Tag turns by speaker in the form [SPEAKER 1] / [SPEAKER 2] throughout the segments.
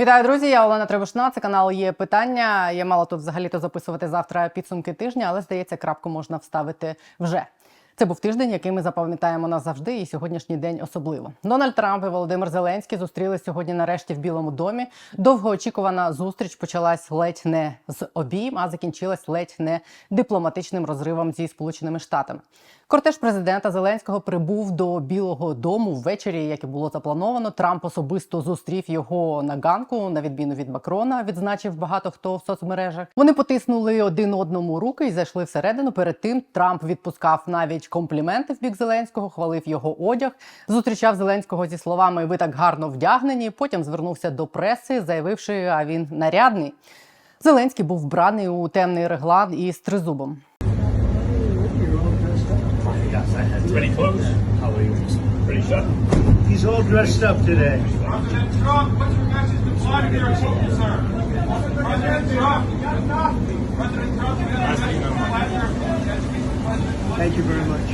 [SPEAKER 1] Вітаю, друзі! Я Олена Требушна. Це канал є питання. Я мала тут взагалі-то записувати завтра підсумки тижня, але здається, крапку можна вставити вже. Це був тиждень, який ми запам'ятаємо назавжди, і сьогоднішній день особливо. Дональд Трамп і Володимир Зеленський зустрілись сьогодні нарешті в Білому домі. Довгоочікувана зустріч почалась ледь не з обійм, а закінчилась ледь не дипломатичним розривом зі Сполученими Штатами. Кортеж президента Зеленського прибув до Білого Дому ввечері, як і було заплановано. Трамп особисто зустрів його на ганку, на відміну від Макрона, відзначив багато хто в соцмережах. Вони потиснули один одному руки і зайшли всередину. Перед тим Трамп відпускав навіть компліменти в бік Зеленського, хвалив його одяг, зустрічав Зеленського зі словами Ви так гарно вдягнені. Потім звернувся до преси, заявивши, а він нарядний. Зеленський був вбраний у темний реглан із тризубом.
[SPEAKER 2] 20 clothes. How are you? Pretty sharp.
[SPEAKER 3] He's all dressed up today.
[SPEAKER 4] President Trump, what's your message to Vladimir Putin, sir? President Trump, President Trump,
[SPEAKER 3] Thank you very much.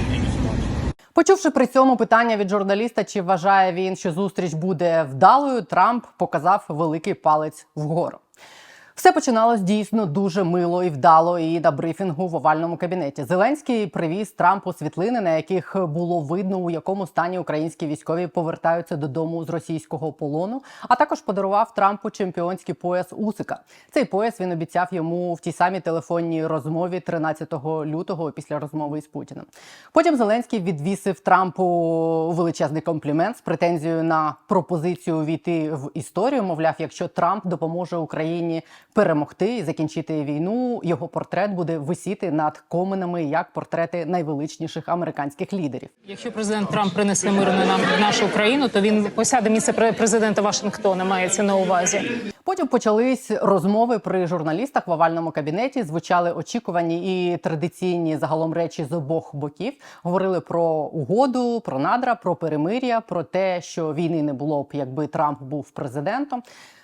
[SPEAKER 1] Почувши при цьому питання від журналіста, чи вважає він, що зустріч буде вдалою, Трамп показав великий палець вгору. Все починалось дійсно дуже мило і вдало. І на брифінгу в овальному кабінеті Зеленський привіз Трампу світлини, на яких було видно, у якому стані українські військові повертаються додому з російського полону. А також подарував Трампу чемпіонський пояс Усика. Цей пояс він обіцяв йому в тій самій телефонній розмові 13 лютого після розмови із Путіним. Потім Зеленський відвісив Трампу величезний комплімент з претензією на пропозицію війти в історію. Мовляв, якщо Трамп допоможе Україні перемогти і закінчити війну, його портрет буде висіти над коменами як портрети найвеличніших американських лідерів.
[SPEAKER 5] Якщо президент Трамп принесе мир на нам нашу країну, то він посяде місце пре- президента Вашингтона. Мається на увазі.
[SPEAKER 1] Потім почались розмови при журналістах в овальному кабінеті. Звучали очікувані і традиційні загалом речі з обох боків. Говорили про угоду, про надра, про перемир'я, про те, що війни не було б, якби Трамп був президентом.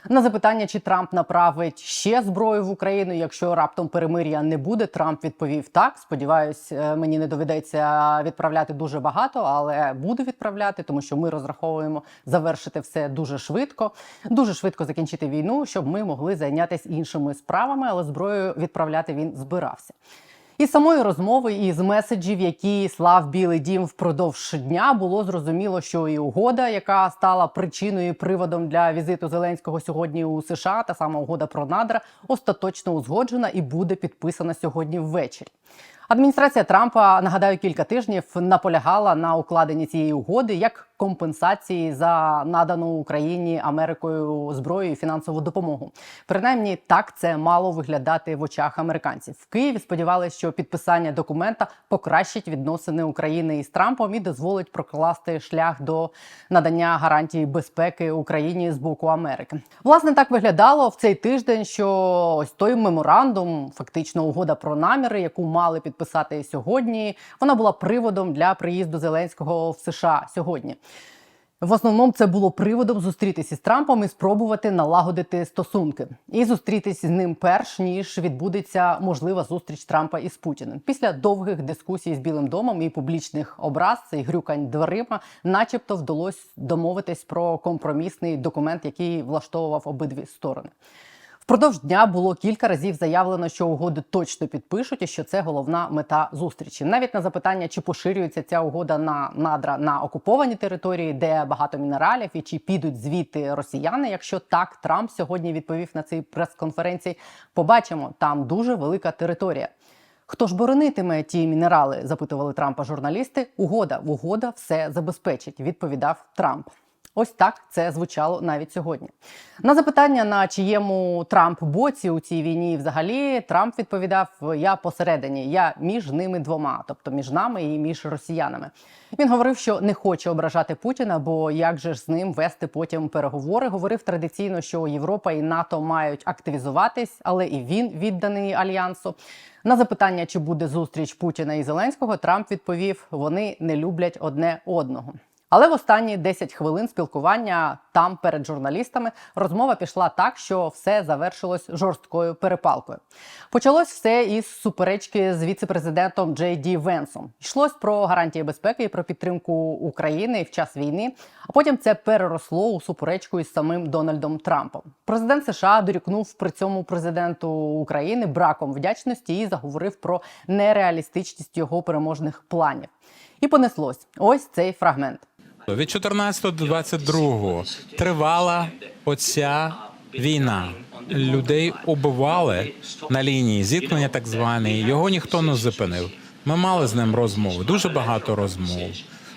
[SPEAKER 1] На запитання, чи Трамп направить ще зброю в Україну, якщо раптом перемир'я не буде, Трамп відповів так. Сподіваюсь, е, мені не доведеться відправляти дуже багато, але буду відправляти, тому що ми розраховуємо завершити все дуже швидко, дуже швидко закінчити війну, щоб ми могли зайнятися іншими справами, але зброю відправляти він збирався. Із самої розмови і з меседжів, які слав Білий Дім впродовж дня, було зрозуміло, що і угода, яка стала причиною і приводом для візиту Зеленського сьогодні у США, та сама угода про надра, остаточно узгоджена і буде підписана сьогодні ввечері. Адміністрація Трампа нагадаю кілька тижнів наполягала на укладенні цієї угоди як компенсації за надану Україні Америкою зброю і фінансову допомогу. Принаймні так це мало виглядати в очах американців. В Києві сподівалися, що підписання документа покращить відносини України із Трампом і дозволить прокласти шлях до надання гарантії безпеки Україні з боку Америки. Власне, так виглядало в цей тиждень, що ось той меморандум, фактично угода про наміри, яку мали підписати сьогодні, вона була приводом для приїзду Зеленського в США сьогодні. В основному це було приводом зустрітися із Трампом і спробувати налагодити стосунки і зустрітись з ним перш ніж відбудеться можлива зустріч Трампа із Путіним. Після довгих дискусій з Білим домом і публічних образ і грюкань дверима, начебто, вдалося домовитись про компромісний документ, який влаштовував обидві сторони. Впродовж дня було кілька разів заявлено, що угоди точно підпишуть, і що це головна мета зустрічі. Навіть на запитання, чи поширюється ця угода на надра на окуповані території, де багато мінералів, і чи підуть звідти росіяни. Якщо так, Трамп сьогодні відповів на цій прес-конференції. Побачимо, там дуже велика територія. Хто ж боронитиме ті мінерали? запитували Трампа журналісти. Угода, угода все забезпечить, відповідав Трамп. Ось так це звучало навіть сьогодні. На запитання, на чиєму Трамп боці у цій війні, взагалі Трамп відповідав: Я посередині, я між ними двома, тобто між нами і між росіянами. Він говорив, що не хоче ображати Путіна, бо як же ж з ним вести потім переговори. Говорив традиційно, що Європа і НАТО мають активізуватись, але і він відданий альянсу. На запитання, чи буде зустріч Путіна і Зеленського, Трамп відповів: вони не люблять одне одного. Але в останні 10 хвилин спілкування там перед журналістами розмова пішла так, що все завершилось жорсткою перепалкою. Почалось все із суперечки з віце-президентом Джей Ді Венсом. Йшлось про гарантії безпеки і про підтримку України в час війни. А потім це переросло у суперечку із самим Дональдом Трампом. Президент США дорікнув при цьому президенту України браком вдячності і заговорив про нереалістичність його переможних планів. І понеслось ось цей фрагмент.
[SPEAKER 6] Від 14 до 22 тривала оця війна. Людей убивали на лінії зіткнення, так званий. Його ніхто не зупинив. Ми мали з ним розмови, дуже багато розмов.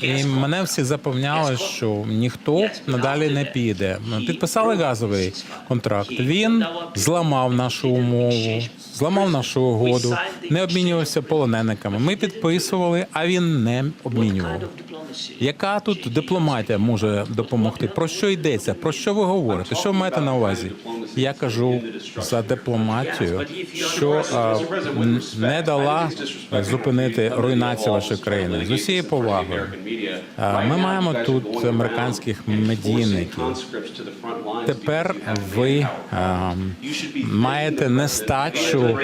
[SPEAKER 6] І мене всі запевняли, що ніхто надалі не піде. Підписали газовий контракт. Він зламав нашу умову, зламав нашу угоду, не обмінювався полонениками. Ми підписували, а він не обмінював. Яка тут дипломатія може допомогти? Про що йдеться? Про що ви говорите? Що ви маєте на увазі? Я кажу за дипломатію, що а, не дала зупинити руйнацію вашої країни з усією повагою. Ми маємо тут американських медійників. Тепер ви а, маєте нестачу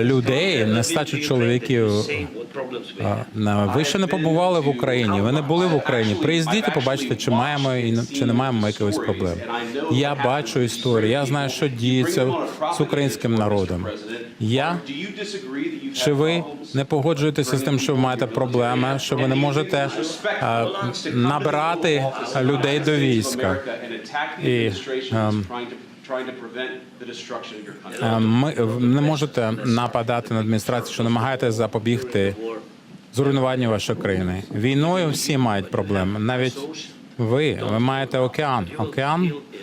[SPEAKER 6] людей, нестачу чоловіків. Ви ще не побували в Україні. Ви не були в Україні. Приїздіть і побачите, чи маємо і чи не маємо якихось проблем. Я бачу історію. Я знаю, що діється з українським народом. Я чи ви не погоджуєтеся з тим, що ви маєте проблеми, що ви не можете набирати людей до війська? І, ем, А, Ми не можете нападати на адміністрацію, що намагаєтесь запобігти зруйнуванню вашої країни. Війною всі мають проблеми. Навіть ви, ви маєте океан. Океан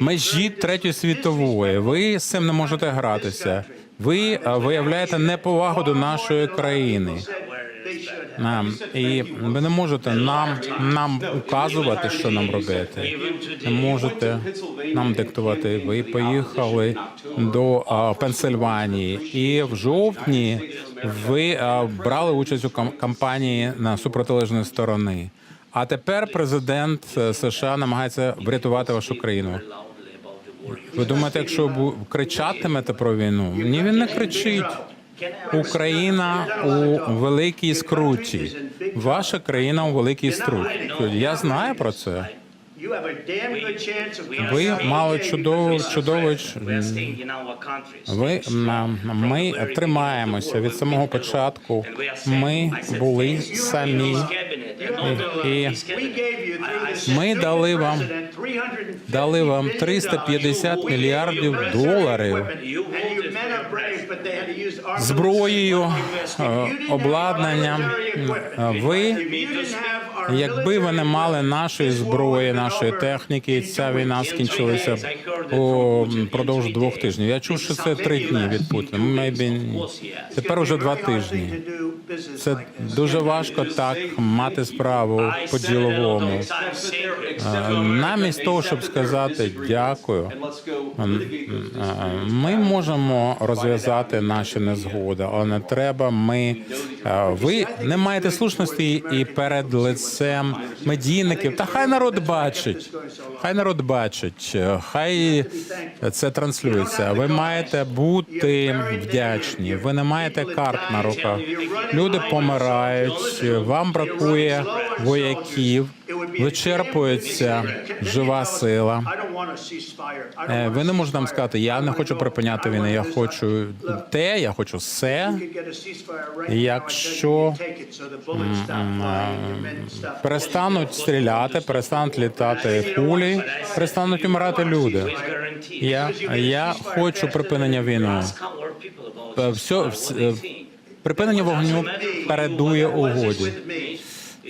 [SPEAKER 6] межі третьої світової. Ви з цим не можете гратися. Ви виявляєте неповагу до нашої країни. Е, І ви не можете нам нам указувати, що нам робити. Не можете нам диктувати. Ви поїхали до е, Пенсильванії, і в жовтні ви е, брали участь у кам- кампанії на супротилежної сторони. А тепер президент е, США намагається врятувати вашу країну. Ви думаєте, якщо кричатимете про війну? Ні, він не кричить. Україна у великій скруті. Ваша країна у великій скруті. Я знаю про це. Ви мали чудову чудову ви ми тримаємося від самого початку. Ми були самі. І, і ми дали вам дали вам 350 мільярдів доларів. зброєю, е, обладнанням. Е, Ви, якби ви не мали нашої зброї, нашої техніки, ця війна скінчилася упродовж двох тижнів. Я чув, що це три дні від Путіна. Ні. Тепер уже два тижні. Це дуже важко так мати справу по діловому. Намість того, щоб сказати дякую, ми можемо розв'язати наші незгоди, але не треба. Ми Ви не маєте слушності і перед лицем медійників. Та хай народ бачить. Хай народ бачить, е, хай це транслюється. Ви маєте бути вдячні. Ви не маєте карт на руках. Люди помирають. Вам бракує вояків. Вичерпується жива сила. Е, Ви не можете нам сказати, я не хочу припиняти війну. Я хочу те, я хочу все. Якщо, Перестануть стріляти, перестануть літати кулі, перестануть умирати люди. Я, я хочу припинення війни. Все, е, припинення вогню передує угоді.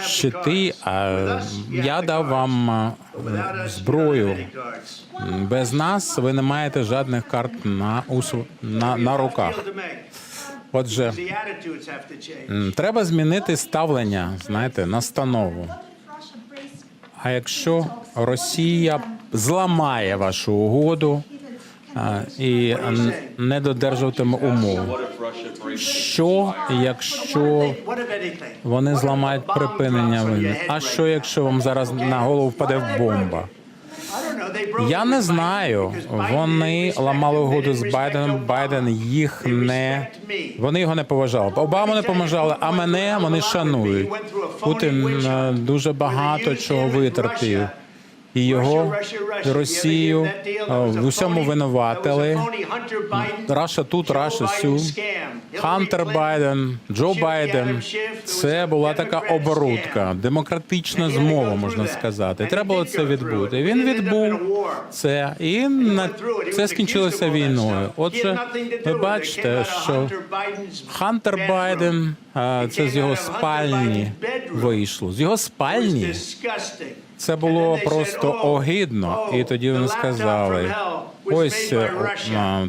[SPEAKER 6] щити, а я дав вам зброю. Без нас ви не маєте жодних карт на, на, на руках. Отже, треба змінити ставлення, знаєте, настанову. А якщо Росія зламає вашу угоду і не додержуватиме умов, що якщо вони зламають припинення війни? А що якщо вам зараз на голову впаде бомба? Я не знаю. Вони ламали угоду з Байденом. Байден їх не вони його не поважали. Обаму не поважали, а мене вони шанують. Путін е, дуже багато чого витерпів. І його Росію в усьому винуватили. Раша тут, Раша сю. Хантер Байден, Джо Байден. Це була така оборудка, демократична змова, можна сказати. Треба було це відбути. Він відбув це, і на це скінчилося війною. Отже, ви бачите, що Хантер Байден це з його спальні вийшло. З його спальні це було просто огидно. І тоді вони сказали: ось е,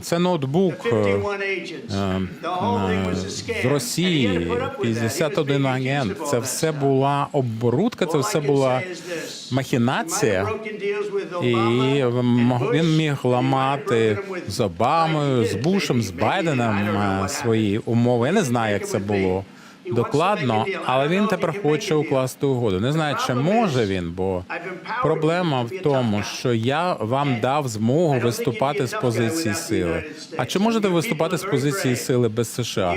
[SPEAKER 6] це ноутбук е, е, з Росії, 51 агент. Це все була оборудка, це все була махінація. І він міг ламати з Обамою, з Бушем, з Байденом свої умови. Я не знаю, як це було докладно, але він тепер хоче укласти угоду. Не знаю, чи може він, бо проблема в тому, що я вам дав змогу виступати з позиції сили. А чи можете виступати з позиції сили без США?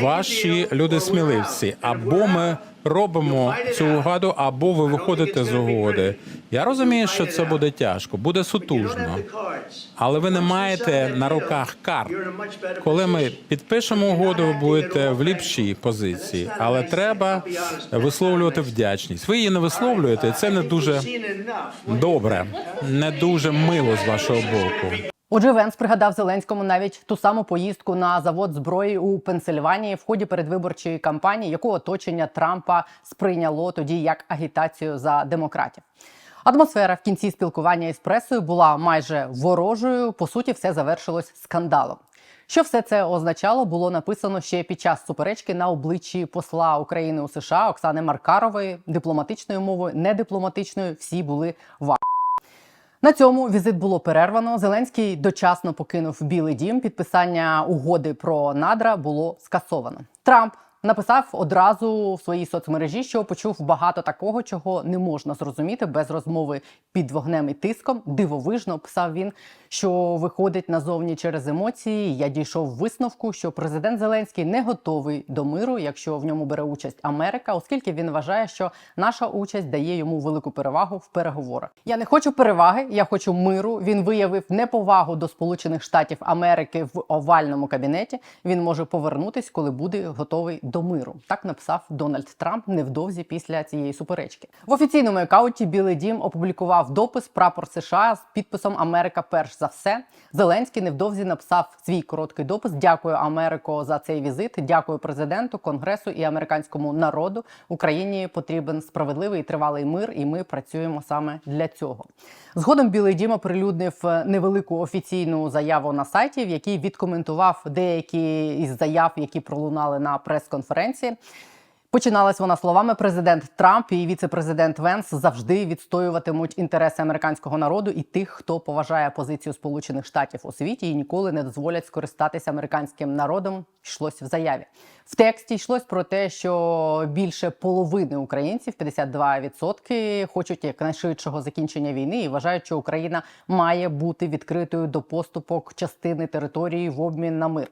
[SPEAKER 6] Ваші люди сміливці, або ми робимо цю угоду, або ви виходите з угоди. Я розумію, що це буде тяжко, буде сутужно, але ви не маєте на руках карт. Коли ми підпишемо угоду, ви будете в ліпшій позиції, але треба висловлювати вдячність. Ви її не висловлюєте. Це не дуже добре, не дуже мило з вашого боку.
[SPEAKER 1] Отже, Венс пригадав Зеленському навіть ту саму поїздку на завод зброї у Пенсильванії в ході передвиборчої кампанії, яку оточення Трампа сприйняло тоді як агітацію за демократів. Атмосфера в кінці спілкування із пресою була майже ворожою. По суті, все завершилось скандалом. Що все це означало, було написано ще під час суперечки на обличчі посла України у США Оксани Маркарової, дипломатичною мовою, недипломатичною. Всі були в на цьому візит було перервано. Зеленський дочасно покинув Білий Дім. Підписання угоди про надра було скасовано. Трамп написав одразу в своїй соцмережі, що почув багато такого, чого не можна зрозуміти без розмови під вогнем і тиском. Дивовижно писав він, що виходить назовні через емоції. Я дійшов висновку, що президент Зеленський не готовий до миру, якщо в ньому бере участь Америка, оскільки він вважає, що наша участь дає йому велику перевагу в переговорах. Я не хочу переваги, я хочу миру. Він виявив неповагу до Сполучених Штатів Америки в овальному кабінеті. Він може повернутись, коли буде готовий до до миру. Так написав Дональд Трамп невдовзі після цієї суперечки. В офіційному аккаунті Білий Дім опублікував допис прапор США з підписом Америка перш за все. Зеленський невдовзі написав свій короткий допис. Дякую Америко за цей візит. Дякую президенту, конгресу і американському народу. Україні потрібен справедливий і тривалий мир, і ми працюємо саме для цього. Згодом Білий Дім оприлюднив е, невелику офіційну заяву на сайті, в якій відкоментував деякі із заяв, які пролунали на прес-конференції. Починалась вона словами: президент Трамп і віце-президент Венс завжди відстоюватимуть інтереси американського народу і тих, хто поважає позицію Сполучених Штатів у світі і ніколи не дозволять скористатися американським народом. Йшлось в заяві. В тексті йшлось про те, що більше половини українців, 52%, хочуть якнайшвидшого закінчення війни і вважають, що Україна має бути відкритою до поступок частини території в обмін на мир.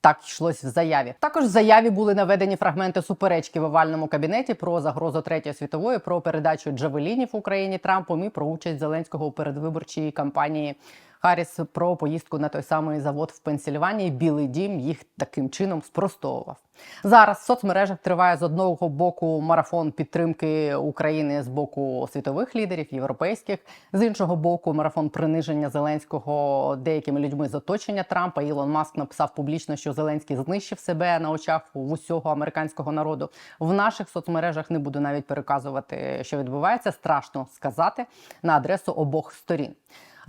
[SPEAKER 1] Так йшлось в заяві. Також в заяві були наведені фрагменти суперечки в овальному кабінеті про загрозу третьої світової, про передачу джавелінів Україні Трампом і про участь Зеленського у передвиборчій кампанії. Харріс про поїздку на той самий завод в Пенсільванії. Білий дім їх таким чином спростовував. Зараз в соцмережах триває з одного боку марафон підтримки України з боку світових лідерів, європейських, з іншого боку, марафон приниження Зеленського деякими людьми з оточення Трампа. Ілон Маск написав публічно, що Зеленський знищив себе на очах в усього американського народу. В наших соцмережах не буду навіть переказувати, що відбувається. Страшно сказати на адресу обох сторін.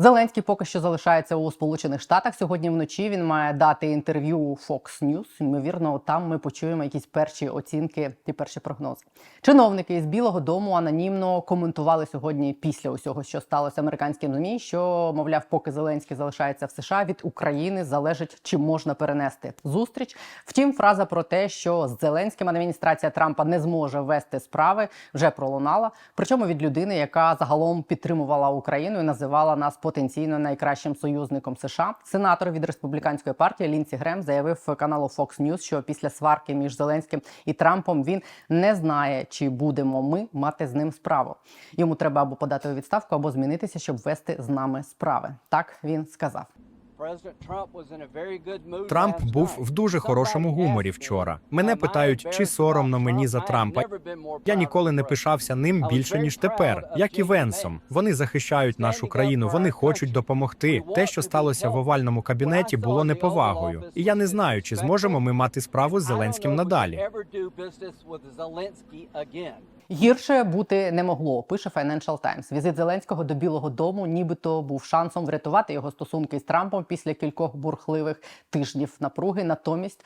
[SPEAKER 1] Зеленський поки що залишається у Сполучених Штатах. Сьогодні вночі він має дати інтерв'ю Fox News. Ймовірно, там ми почуємо якісь перші оцінки і перші прогнози. Чиновники із Білого Дому анонімно коментували сьогодні після усього, що сталося американським змі, що мовляв, поки Зеленський залишається в США, від України залежить чи можна перенести зустріч. Втім, фраза про те, що з Зеленським адміністрація Трампа не зможе вести справи, вже пролунала. Причому від людини, яка загалом підтримувала Україну і називала нас потенційно найкращим союзником США. Сенатор від республіканської партії Лінсі Грем заявив каналу Fox News, що після сварки між Зеленським і Трампом він не знає, чи будемо ми мати з ним справу. Йому треба або подати у відставку, або змінитися, щоб вести з нами справи. Так він сказав.
[SPEAKER 7] Трамп був в дуже хорошому гуморі вчора. Мене питають, чи соромно мені за Трампа. Я ніколи не пишався ним більше ніж тепер, як і Венсом. Вони захищають нашу країну, вони хочуть допомогти. Те, що сталося в овальному кабінеті, було неповагою. І я не знаю, чи зможемо ми мати справу з Зеленським надалі.
[SPEAKER 1] Гірше бути не могло, пише Financial Times. Візит Зеленського до Білого Дому, нібито був шансом врятувати його стосунки з Трампом після кількох бурхливих тижнів напруги. Натомість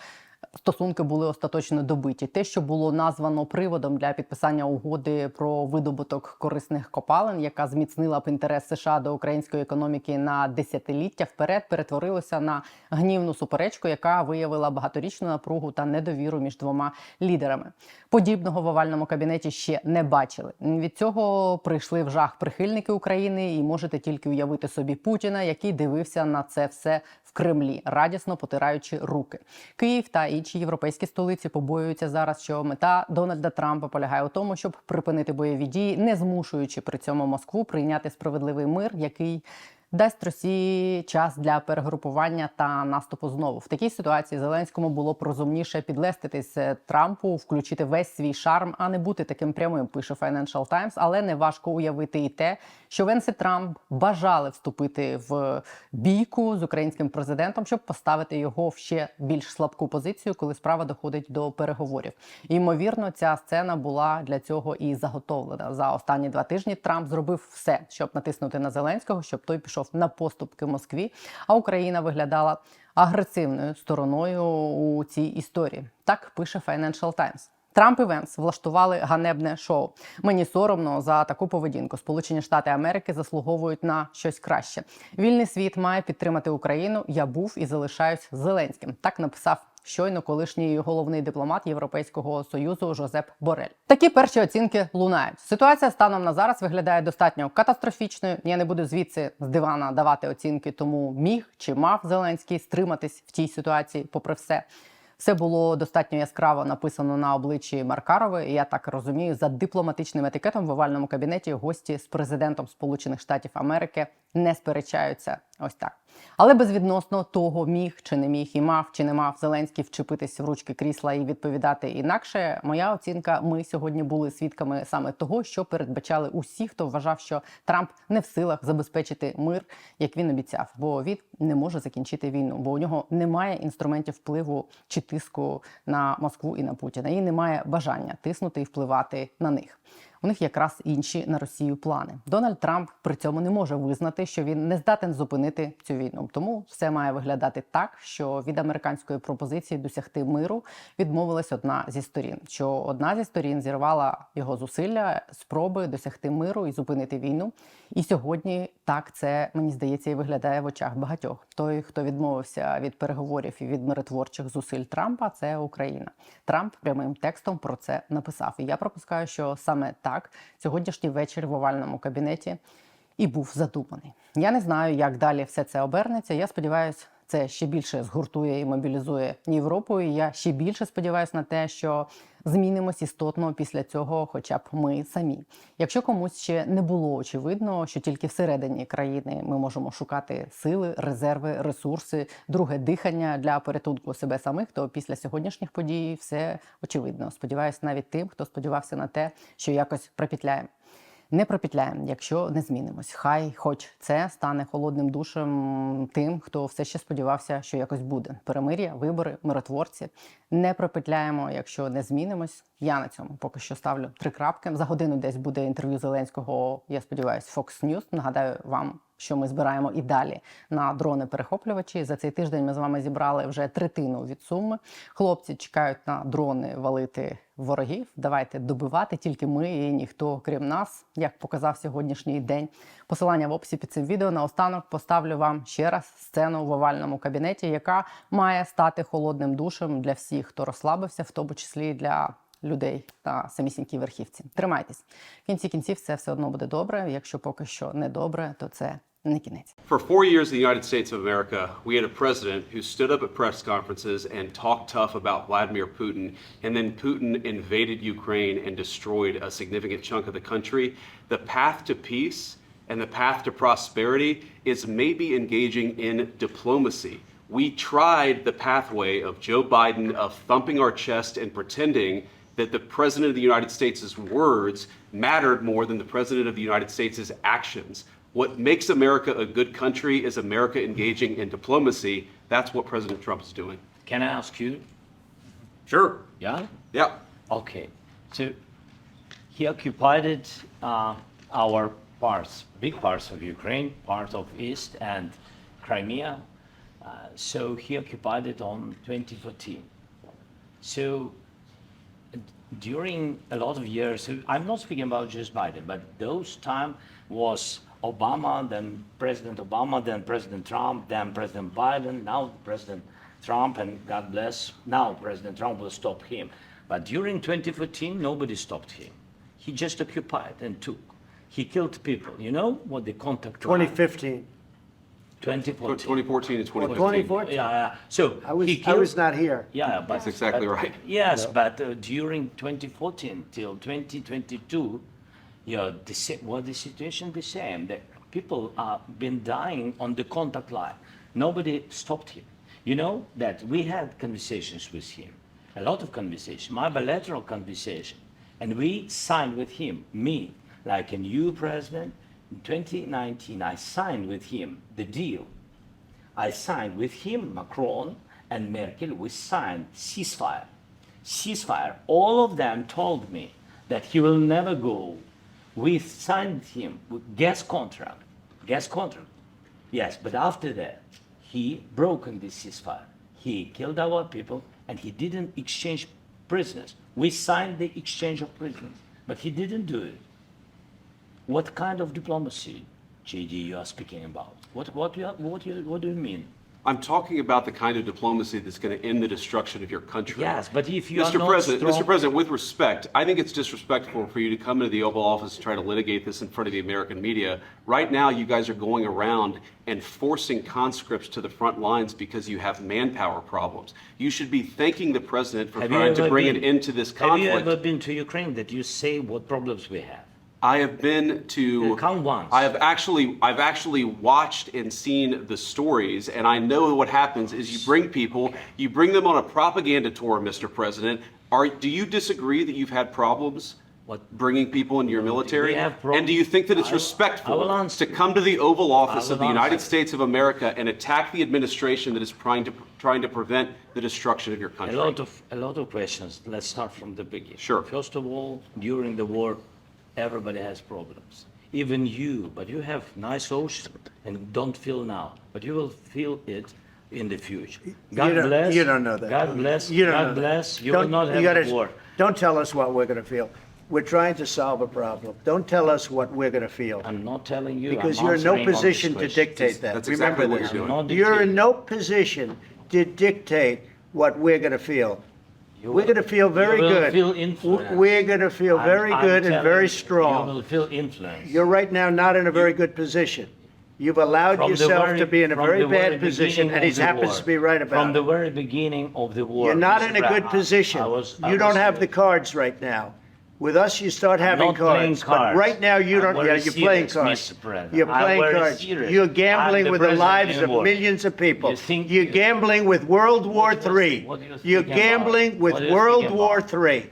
[SPEAKER 1] стосунки були остаточно добиті. Те, що було названо приводом для підписання угоди про видобуток корисних копалин, яка зміцнила б інтерес США до української економіки на десятиліття вперед, перетворилося на гнівну суперечку, яка виявила багаторічну напругу та недовіру між двома лідерами. Подібного в овальному кабінеті ще не бачили. Від цього прийшли в жах прихильники України, і можете тільки уявити собі Путіна, який дивився на це все в Кремлі, радісно потираючи руки. Київ та інші європейські столиці побоюються зараз, що мета Дональда Трампа полягає у тому, щоб припинити бойові дії, не змушуючи при цьому Москву прийняти справедливий мир, який дасть Росії час для перегрупування та наступу знову. В такій ситуації Зеленському було б розумніше підлеститись е, Трампу, включити весь свій шарм, а не бути таким прямим. Пише Financial Times. Але не важко уявити і те, що Венс і Трамп бажали вступити в бійку з українським президентом, щоб поставити його в ще більш слабку позицію, коли справа доходить до переговорів. Ймовірно, ця сцена була для цього і заготовлена. За останні два тижні Трамп зробив все, щоб натиснути на Зеленського, щоб той пішов на поступки Москві. А Україна виглядала агресивною стороною у цій історії. Так пише Financial Times. Трамп і Венс влаштували ганебне шоу. Мені соромно за таку поведінку. Сполучені Штати Америки заслуговують на щось краще. Вільний світ має підтримати Україну. Я був і залишаюсь Зеленським. Так написав. Щойно колишній головний дипломат Європейського союзу Жозеп Борель. Такі перші оцінки лунають. Ситуація станом на зараз виглядає достатньо катастрофічною. Я не буду звідси з дивана давати оцінки, тому міг чи мав Зеленський стриматись в тій ситуації, попри все. Все було достатньо яскраво написано на обличчі Маркарови. І я так розумію, за дипломатичним етикетом в овальному кабінеті гості з президентом Сполучених Штатів Америки не сперечаються. Ось так. Але безвідносно того, міг чи не міг, і мав чи не мав Зеленський вчепитись в ручки крісла і відповідати інакше. Моя оцінка: ми сьогодні були свідками саме того, що передбачали усі, хто вважав, що Трамп не в силах забезпечити мир, як він обіцяв, бо він не може закінчити війну, бо у нього немає інструментів впливу чи тиску на Москву і на Путіна, і немає бажання тиснути і впливати на них. У них якраз інші на Росію плани. Дональд Трамп при цьому не може визнати, що він не здатен зупинити цю війну. Тому все має виглядати так, що від американської пропозиції досягти миру відмовилась одна зі сторін. Що одна зі сторін зірвала його зусилля, спроби досягти миру і зупинити війну. І сьогодні так це мені здається і виглядає в очах багатьох. Той, хто відмовився від переговорів і від миротворчих зусиль Трампа, це Україна. Трамп прямим текстом про це написав. І я пропускаю, що саме так сьогоднішній вечір в овальному кабінеті і був задуманий. Я не знаю, як далі все це обернеться. Я сподіваюся, це ще більше згуртує і мобілізує Європу. І я ще більше сподіваюся на те, що змінимось істотно після цього, хоча б ми самі. Якщо комусь ще не було очевидно, що тільки всередині країни ми можемо шукати сили, резерви, ресурси, друге дихання для порятунку себе самих, то після сьогоднішніх подій все очевидно. Сподіваюся, навіть тим, хто сподівався на те, що якось пропітляємо. Не пропітляємо, якщо не змінимось. Хай, хоч це стане холодним душем тим, хто все ще сподівався, що якось буде. Перемир'я, вибори, миротворці. Не пропетляємо, якщо не змінимось. Я на цьому поки що ставлю три крапки. За годину десь буде інтерв'ю Зеленського. Я сподіваюся, Fox News. Нагадаю вам, що ми збираємо і далі на дрони перехоплювачі. За цей тиждень ми з вами зібрали вже третину від суми. Хлопці чекають на дрони валити ворогів. Давайте добивати тільки ми і ніхто крім нас, як показав сьогоднішній день. Посилання в описі під цим відео. Наостанок поставлю вам ще раз сцену в овальному кабінеті, яка має стати холодним душем для всіх, хто розслабився, в тому числі для людей та самісінькій верхівці. Тримайтесь. В кінці кінців все все одно буде добре. Якщо поки що не добре, то це.
[SPEAKER 8] For four years in the United States of America, we had a president who stood up at press conferences and talked tough about Vladimir Putin, and then Putin invaded Ukraine and destroyed a significant chunk of the country. The path to peace and the path to prosperity is maybe engaging in diplomacy. We tried the pathway of Joe Biden of thumping our chest and pretending that the President of the United States' words mattered more than the President of the United States' actions. What makes America a good country is America engaging in diplomacy. That's what President Trump is doing.
[SPEAKER 9] Can I ask you?
[SPEAKER 8] Sure.
[SPEAKER 9] Yeah?
[SPEAKER 8] Yeah.
[SPEAKER 9] Okay. So he occupied uh, our parts, big parts of Ukraine, part of East and Crimea. Uh, so he occupied it on 2014. So during a lot of years, I'm not speaking about just Biden, but those time was Obama, then President Obama, then President Trump, then President Biden, now President Trump, and God bless, now President Trump will stop him. But during 2014, nobody stopped him. He just occupied and took. He killed people. You know what the contact line-
[SPEAKER 10] 2015.
[SPEAKER 8] 2014
[SPEAKER 9] 2014.
[SPEAKER 8] and 2015.
[SPEAKER 10] 2014.
[SPEAKER 9] Yeah, yeah. So
[SPEAKER 10] I was,
[SPEAKER 9] he
[SPEAKER 10] I was not here.
[SPEAKER 9] Yeah, but
[SPEAKER 8] That's exactly
[SPEAKER 9] but-
[SPEAKER 8] right.
[SPEAKER 9] Yes, but uh, during 2014 till 2022, you know, the sa- was the situation the same? That people have been dying on the contact line. Nobody stopped him. You know that we had conversations with him, a lot of conversation, my bilateral conversation, and we signed with him, me, like a new president. In 2019, I signed with him the deal I signed with him, Macron and Merkel, we signed ceasefire. Ceasefire. All of them told me that he will never go. We signed him with gas contract. Gas contract. Yes, but after that, he broken the ceasefire. He killed our people and he didn't exchange prisoners. We signed the exchange of prisoners, but he didn't do it. What kind of diplomacy, JD, you are speaking about? What, what, you are, what, you, what do you mean?
[SPEAKER 8] I'm talking about the kind of diplomacy that's going to end the destruction of your country.
[SPEAKER 9] Yes, but if you are
[SPEAKER 8] Mr.
[SPEAKER 9] not
[SPEAKER 8] President,
[SPEAKER 9] strong-
[SPEAKER 8] Mr. President, with respect, I think it's disrespectful for you to come into the Oval Office and try to litigate this in front of the American media. Right now, you guys are going around and forcing conscripts to the front lines because you have manpower problems. You should be thanking the president for
[SPEAKER 9] Have you
[SPEAKER 8] trying to
[SPEAKER 9] ever
[SPEAKER 8] bring
[SPEAKER 9] been-
[SPEAKER 8] an end to this conflict.
[SPEAKER 9] Have you ever been to Ukraine that you say what problems we have?
[SPEAKER 8] I have been to.
[SPEAKER 9] Come once.
[SPEAKER 8] I have actually, I've actually watched and seen the stories, and I know what happens is you bring people, you bring them on a propaganda tour, Mr. President. Are do you disagree that you've had problems?
[SPEAKER 9] What?
[SPEAKER 8] Bringing people into your military? And do you think that it's
[SPEAKER 9] I
[SPEAKER 8] respectful
[SPEAKER 9] I
[SPEAKER 8] to come to the Oval Office of the United. States of America and attack the administration that is trying to trying to prevent the destruction of your country?
[SPEAKER 9] A lot of a lot of questions. Let's start from the beginning.
[SPEAKER 8] Sure.
[SPEAKER 9] First of all, during the war, everybody has problems. Even you, but you have nice ocean and don't feel now, but you will feel it in the future. God
[SPEAKER 10] you don't,
[SPEAKER 9] bless.
[SPEAKER 10] You don't know that.
[SPEAKER 9] God bless.
[SPEAKER 10] You don't
[SPEAKER 9] God
[SPEAKER 10] know that.
[SPEAKER 9] bless. You
[SPEAKER 10] Don't-
[SPEAKER 9] will not have
[SPEAKER 10] you gotta-
[SPEAKER 9] war.
[SPEAKER 10] Don't tell us what we're going to feel. We're trying to solve a problem. Don't tell us what we're going to feel.
[SPEAKER 9] I'm not telling you.
[SPEAKER 10] Because
[SPEAKER 9] I'm
[SPEAKER 10] you're in no
[SPEAKER 9] answering on this
[SPEAKER 10] position to
[SPEAKER 9] question.
[SPEAKER 10] dictate that.
[SPEAKER 8] That's
[SPEAKER 10] Remember
[SPEAKER 8] exactly what
[SPEAKER 10] this.
[SPEAKER 8] you're
[SPEAKER 9] doing.
[SPEAKER 10] You're in no position to dictate what we're going to feel. We're going to feel very
[SPEAKER 9] you will
[SPEAKER 10] good.
[SPEAKER 9] Feel
[SPEAKER 10] W-
[SPEAKER 9] influence.
[SPEAKER 10] We're going to feel
[SPEAKER 9] I'm-
[SPEAKER 10] very
[SPEAKER 9] I'm
[SPEAKER 10] good and
[SPEAKER 9] telling
[SPEAKER 10] very
[SPEAKER 9] you, You
[SPEAKER 10] strong.
[SPEAKER 9] will feel influence.
[SPEAKER 10] You're right now not in a very good position. You've allowed
[SPEAKER 9] From the
[SPEAKER 10] yourself
[SPEAKER 9] very-
[SPEAKER 10] to be in a
[SPEAKER 9] from
[SPEAKER 10] very
[SPEAKER 9] the very
[SPEAKER 10] bad position,
[SPEAKER 9] beginning
[SPEAKER 10] and
[SPEAKER 9] of
[SPEAKER 10] he
[SPEAKER 9] the
[SPEAKER 10] happens
[SPEAKER 9] war.
[SPEAKER 10] to be right about
[SPEAKER 9] From
[SPEAKER 10] about
[SPEAKER 9] the
[SPEAKER 10] it.
[SPEAKER 9] very beginning of the war.
[SPEAKER 10] You're not
[SPEAKER 9] Mr.
[SPEAKER 10] in a good position.
[SPEAKER 9] I was- I
[SPEAKER 10] You don't
[SPEAKER 9] was-
[SPEAKER 10] have the cards right now. With us, you start having
[SPEAKER 9] not playing
[SPEAKER 10] cards, but
[SPEAKER 9] cards.
[SPEAKER 10] right now you
[SPEAKER 9] I'm
[SPEAKER 10] don't.
[SPEAKER 9] very
[SPEAKER 10] Yeah, you're playing
[SPEAKER 9] serious,
[SPEAKER 10] cards.
[SPEAKER 9] Mr. President.
[SPEAKER 10] You're
[SPEAKER 9] I'm
[SPEAKER 10] playing
[SPEAKER 9] very
[SPEAKER 10] cards.
[SPEAKER 9] serious.
[SPEAKER 10] You're
[SPEAKER 9] I'm
[SPEAKER 10] gambling
[SPEAKER 9] the
[SPEAKER 10] with the
[SPEAKER 9] president
[SPEAKER 10] lives
[SPEAKER 9] in
[SPEAKER 10] of
[SPEAKER 9] war.
[SPEAKER 10] millions of people.
[SPEAKER 9] You think-
[SPEAKER 10] You're gambling with World War
[SPEAKER 9] What do you-
[SPEAKER 10] III.
[SPEAKER 9] what do you
[SPEAKER 10] You're
[SPEAKER 9] think about?
[SPEAKER 10] gambling with
[SPEAKER 9] What do you
[SPEAKER 10] World
[SPEAKER 9] think
[SPEAKER 10] War? III,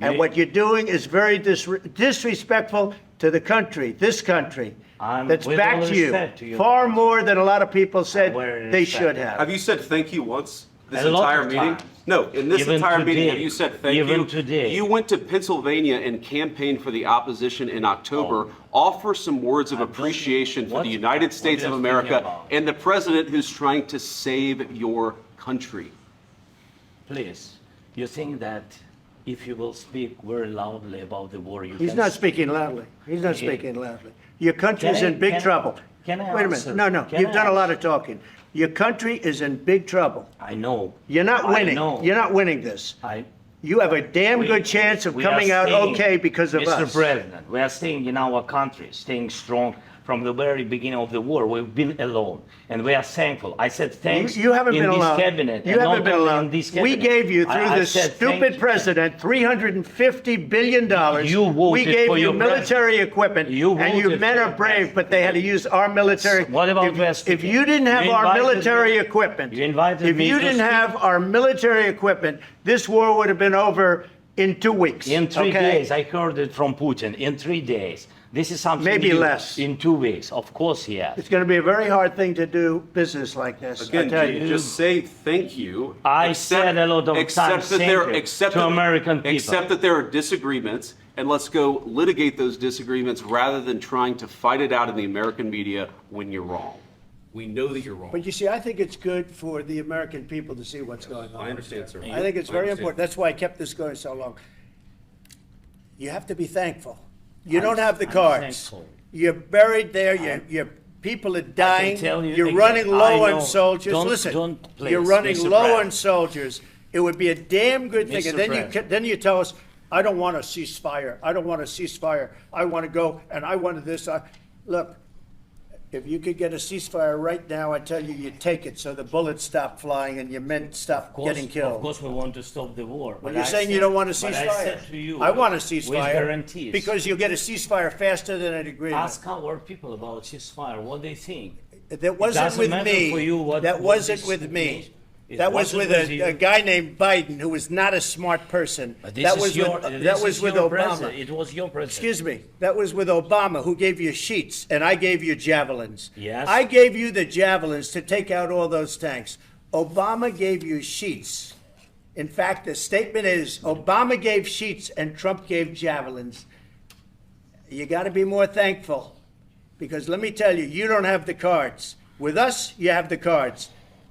[SPEAKER 10] and
[SPEAKER 9] You-
[SPEAKER 10] what you're doing is very dis- disrespectful to the country, this country.
[SPEAKER 9] I'm-
[SPEAKER 10] That's
[SPEAKER 9] with all
[SPEAKER 10] back to you,
[SPEAKER 9] respect to you.
[SPEAKER 10] far more than a lot of people said
[SPEAKER 9] Very
[SPEAKER 10] they
[SPEAKER 9] respect.
[SPEAKER 10] should have.
[SPEAKER 8] Have you said thank you once this
[SPEAKER 9] A lot
[SPEAKER 8] entire
[SPEAKER 9] of
[SPEAKER 8] meeting?
[SPEAKER 9] times.
[SPEAKER 8] No, in this
[SPEAKER 9] Even
[SPEAKER 8] entire meeting,
[SPEAKER 9] today.
[SPEAKER 8] have you said thank
[SPEAKER 9] Even
[SPEAKER 8] you?
[SPEAKER 9] today.
[SPEAKER 8] You went to Pennsylvania and campaigned for the opposition in October. Oh. Offer some words of
[SPEAKER 9] Oh. I
[SPEAKER 8] appreciation for
[SPEAKER 9] what-
[SPEAKER 8] the United
[SPEAKER 9] what
[SPEAKER 8] States of
[SPEAKER 9] you
[SPEAKER 8] America
[SPEAKER 9] about?
[SPEAKER 8] and the president who's trying to save your country.
[SPEAKER 9] Please, you think that if you will speak very loudly about the war, you
[SPEAKER 10] He's
[SPEAKER 9] can
[SPEAKER 10] not speaking loudly. He's not
[SPEAKER 9] Yeah.
[SPEAKER 10] speaking loudly. Your country's
[SPEAKER 9] Can I-
[SPEAKER 10] in big
[SPEAKER 9] can-
[SPEAKER 10] trouble.
[SPEAKER 9] Can I
[SPEAKER 10] Wait a
[SPEAKER 9] answer?
[SPEAKER 10] minute. No, no.
[SPEAKER 9] Can
[SPEAKER 10] You've
[SPEAKER 9] I
[SPEAKER 10] done a lot of talking. Your country is in big trouble.
[SPEAKER 9] I know.
[SPEAKER 10] You're not
[SPEAKER 9] I
[SPEAKER 10] winning.
[SPEAKER 9] know.
[SPEAKER 10] You're not winning this.
[SPEAKER 9] I.
[SPEAKER 10] You have a damn
[SPEAKER 9] we-
[SPEAKER 10] good chance of
[SPEAKER 9] we are
[SPEAKER 10] coming out
[SPEAKER 9] staying-
[SPEAKER 10] okay because of us. Mr.
[SPEAKER 9] President, we are staying in our country, staying strong from the very beginning of the war. We've been alone, and we are thankful. I said thanks.
[SPEAKER 10] You, you haven't
[SPEAKER 9] in
[SPEAKER 10] been
[SPEAKER 9] this
[SPEAKER 10] alone.
[SPEAKER 9] cabinet.
[SPEAKER 10] You haven't been alone.
[SPEAKER 9] This
[SPEAKER 10] We gave you through
[SPEAKER 9] I
[SPEAKER 10] this
[SPEAKER 9] said
[SPEAKER 10] stupid president 350 billion dollars.
[SPEAKER 9] You voted
[SPEAKER 10] We gave
[SPEAKER 9] for
[SPEAKER 10] you
[SPEAKER 9] your
[SPEAKER 10] military equipment,
[SPEAKER 9] You
[SPEAKER 10] and you men are brave, but they had to use our military.
[SPEAKER 9] What about
[SPEAKER 10] if,
[SPEAKER 9] West
[SPEAKER 10] if you didn't have
[SPEAKER 9] You
[SPEAKER 10] our military
[SPEAKER 9] me-
[SPEAKER 10] equipment,
[SPEAKER 9] you invited
[SPEAKER 10] if
[SPEAKER 9] me
[SPEAKER 10] you didn't have our military equipment, this war would have been over in two weeks.
[SPEAKER 9] In three
[SPEAKER 10] okay?
[SPEAKER 9] days, I heard it from Putin. In three days, this is something.
[SPEAKER 10] Maybe
[SPEAKER 9] new.
[SPEAKER 10] less.
[SPEAKER 9] In two weeks, of course, he has.
[SPEAKER 10] It's going to be a very hard thing to do business like this. I
[SPEAKER 8] Again,
[SPEAKER 10] tell
[SPEAKER 8] ju-
[SPEAKER 10] you.
[SPEAKER 8] just say thank you.
[SPEAKER 9] I
[SPEAKER 8] Accept-
[SPEAKER 9] said a lot of
[SPEAKER 8] accept
[SPEAKER 9] times
[SPEAKER 8] that there-
[SPEAKER 9] thank you
[SPEAKER 8] accept
[SPEAKER 9] to
[SPEAKER 8] that-
[SPEAKER 9] American people.
[SPEAKER 8] Accept that there are disagreements, and let's go litigate those disagreements rather than trying to fight it out in the American media when you're wrong. We know that you're wrong.
[SPEAKER 10] But you see, I think it's good for the American people to see what's going on.
[SPEAKER 8] I understand, sir.
[SPEAKER 10] I think it's
[SPEAKER 8] I
[SPEAKER 10] very
[SPEAKER 8] understand.
[SPEAKER 10] important. That's why I kept this going so long. You have to be thankful. You don't have the
[SPEAKER 9] I'm
[SPEAKER 10] cards.
[SPEAKER 9] thankful.
[SPEAKER 10] You're buried there, your, your people are dying.
[SPEAKER 9] tell you
[SPEAKER 10] You're
[SPEAKER 9] again,
[SPEAKER 10] running
[SPEAKER 9] I
[SPEAKER 10] low
[SPEAKER 9] know.
[SPEAKER 10] on soldiers.
[SPEAKER 9] Don't-
[SPEAKER 10] Listen,
[SPEAKER 9] don't, please,
[SPEAKER 10] you're running
[SPEAKER 9] Mr.
[SPEAKER 10] low
[SPEAKER 9] President.
[SPEAKER 10] on soldiers. It would be a damn good thing.
[SPEAKER 9] Mr.
[SPEAKER 10] And then you, ca- then you tell us, I don't want a ceasefire. I don't want a ceasefire. I want to go and I wanted this. I, look, if you could get a ceasefire right now, I tell you, you take it so the bullets stop flying and your men stop
[SPEAKER 9] course,
[SPEAKER 10] getting
[SPEAKER 9] Of
[SPEAKER 10] killed.
[SPEAKER 9] course, we want to stop the war.
[SPEAKER 10] But
[SPEAKER 9] but
[SPEAKER 10] you're
[SPEAKER 9] I
[SPEAKER 10] saying you
[SPEAKER 9] said-
[SPEAKER 10] don't want a
[SPEAKER 9] but I
[SPEAKER 10] ceasefire.
[SPEAKER 9] said to you,
[SPEAKER 10] I want a ceasefire.
[SPEAKER 9] With
[SPEAKER 10] ceasefire
[SPEAKER 9] guarantees.
[SPEAKER 10] because you'll get a ceasefire faster than an agreement.
[SPEAKER 9] Ask our people about ceasefire, what they think.
[SPEAKER 10] That wasn't
[SPEAKER 9] doesn't
[SPEAKER 10] with
[SPEAKER 9] matter
[SPEAKER 10] me.
[SPEAKER 9] for you what-
[SPEAKER 10] That
[SPEAKER 9] what
[SPEAKER 10] wasn't
[SPEAKER 9] this
[SPEAKER 10] with me.
[SPEAKER 9] means. It
[SPEAKER 10] That was
[SPEAKER 9] wasn't with
[SPEAKER 10] a,
[SPEAKER 9] you.
[SPEAKER 10] a guy named Biden who was not a smart person.
[SPEAKER 9] But this
[SPEAKER 10] That
[SPEAKER 9] is
[SPEAKER 10] was
[SPEAKER 9] your,
[SPEAKER 10] with,
[SPEAKER 9] this
[SPEAKER 10] that was
[SPEAKER 9] is
[SPEAKER 10] with
[SPEAKER 9] your
[SPEAKER 10] Obama.
[SPEAKER 9] president. It was your president.
[SPEAKER 10] Excuse me. That was with Obama, who gave you sheets, and I gave you javelins.
[SPEAKER 9] Yes.
[SPEAKER 10] I gave you the javelins to take out all those tanks. Obama gave you sheets. In fact, the statement is Obama gave sheets and Trump gave javelins. You got to be more thankful because let me tell you, you don't have the cards. With us, you have the cards.